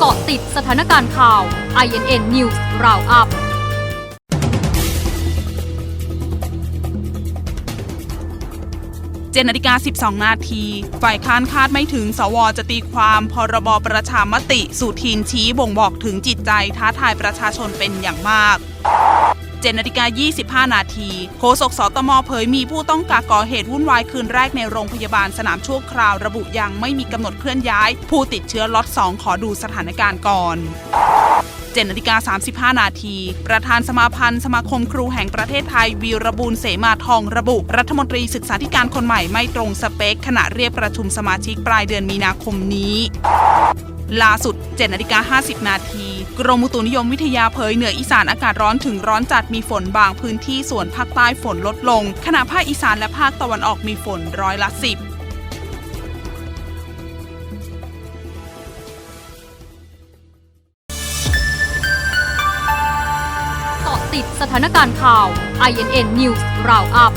เกาะติดสถานการณ์ข่าว INN News Roundup เจ็นาฬิกา 12 นาที ฝ่ายค้านคาดไม่ถึง สวจะตีความพรบประชามติสุทินชี้บ่งบอกถึงจิตใจท้าทายประชาชนเป็นอย่างมาก เจ็ดนาฬิกา25 นาทีโฆษกสตมเผยมีผู้ต้องกาก่อเหตุวุ่นวายคืนแรกในโรงพยาบาลสนามชั่วคราวระบุยังไม่มีกำหนดเคลื่อนย้าย ผู้ติดเชื้อล็อต2ขอดูสถานการณ์ก่อน7นาฬิกา35 นาที ประธานสมาพันธ์สมาคมครูแห่งประเทศไทยวีรบูลเสมาทองระบุ รัฐมนตรีศึกษาธิการคนใหม่ไม่ตรงสเปค ขณะเรียกประชุมสมาชิกปลายเดือนมีนาคมนี้ ล่าสุด7นาฬิกา50 นาที กรมอุตุนิยมวิทยาเผยเหนืออีสานอากาศร้อนถึงร้อนจัดมีฝนบางพื้นที่ส่วนภาคใต้ฝนลดลง ขณะภาคอีสานและภาคตะวันออกมีฝนร้อยละสิบติดสถานการณ์ข่าว INN News Roundup